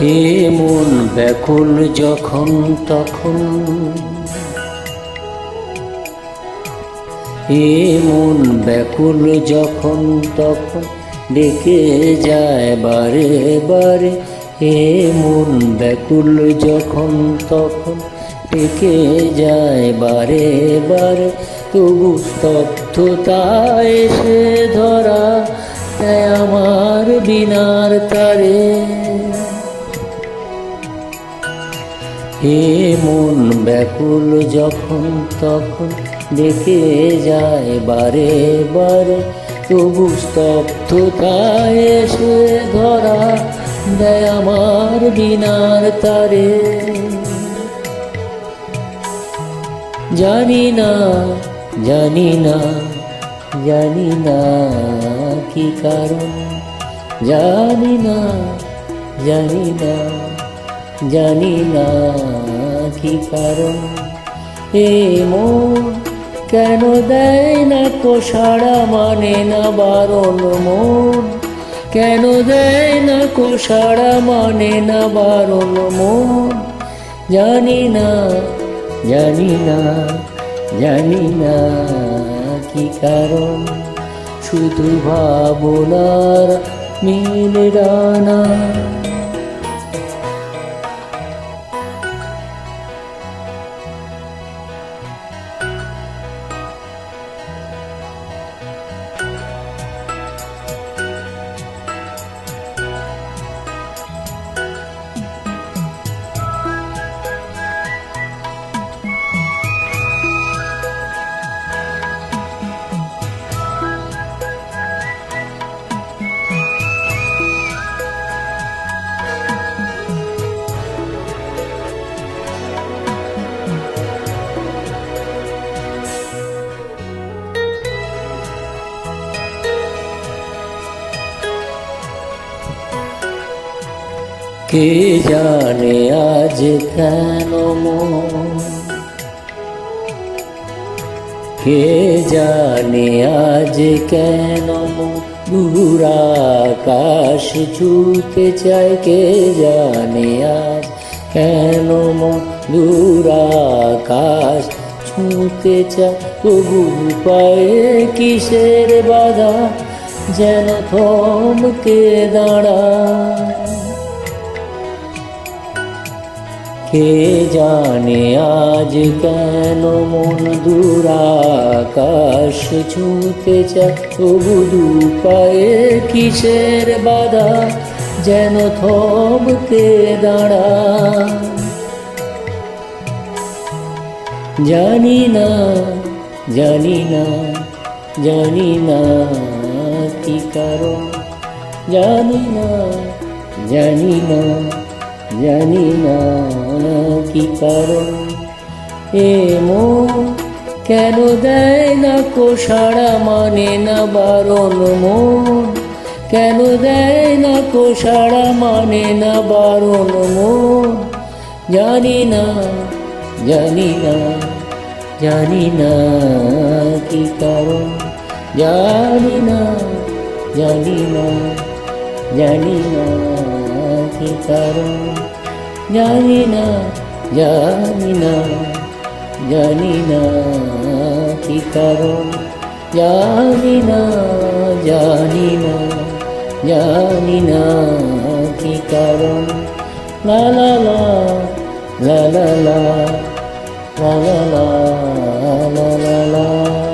হে মন, ব্যাকুল যখন তখন। হে মন, ব্যাকুল যখন তখন। ডেকে যায় বারে বারে। হে মন, ব্যাকুল যখন তখন। ডেকে যায় বারে বারে। তবু স্তব্ধতা এসে ধরা আমার বিনার তারে। হে মন ব্যাকুল যখন তখন দেখে যায় বারে বারে, তবু স্তব্ধতা এসে ধরা দেয় আমার বিনার তারে। জানি না জানি না জানি না কি কারণ, জানি না জানি না জানি না কি কারণ। এ মন কেন দেয় না কোষাড়া মানে না বারণ মন। কেন দেয় না কোষাড়া মানে না বারণ মন। জানি না জানি না জানি না কি কারণ। শুধু ভাবনার মিল ডানা। কে জানে আজ কেন কে জানে আজ কেন আকাশ ছুতে চায়, কে জানে আজ কেন দূর আকাশ ছুতে চায়, তবু পায়ে কিসের বাধা? যেন থমকে দাঁড়ায়। কে জানে আজ কেন মন দূরাকাশ ছুঁতে চায় তবু দু পায়ে কিসের বাধা যেন থমকে দাঁড়া? জানি না জানি না জানি না কি কারণ। জানি না জানি না জানি না কি কারণ। এ মন কেন দেয় না কোষাড়া মানে না বারণ মন? কেন দেয় না কোষাড়া মানে না বারণ মন? জানি না জানি না জানি না কি কারণ। জানি না জানি না জানি না। Seetharama ಜ್ಞಾನಿನ ಜ್ಞಾನಿನ ಜ್ಞಾನಿನ Seetharama ಜ್ಞಾನಿನ ಜ್ಞಾನಿನ ಜ್ಞಾನಿನ Seetharama la la la la la la la la la la la la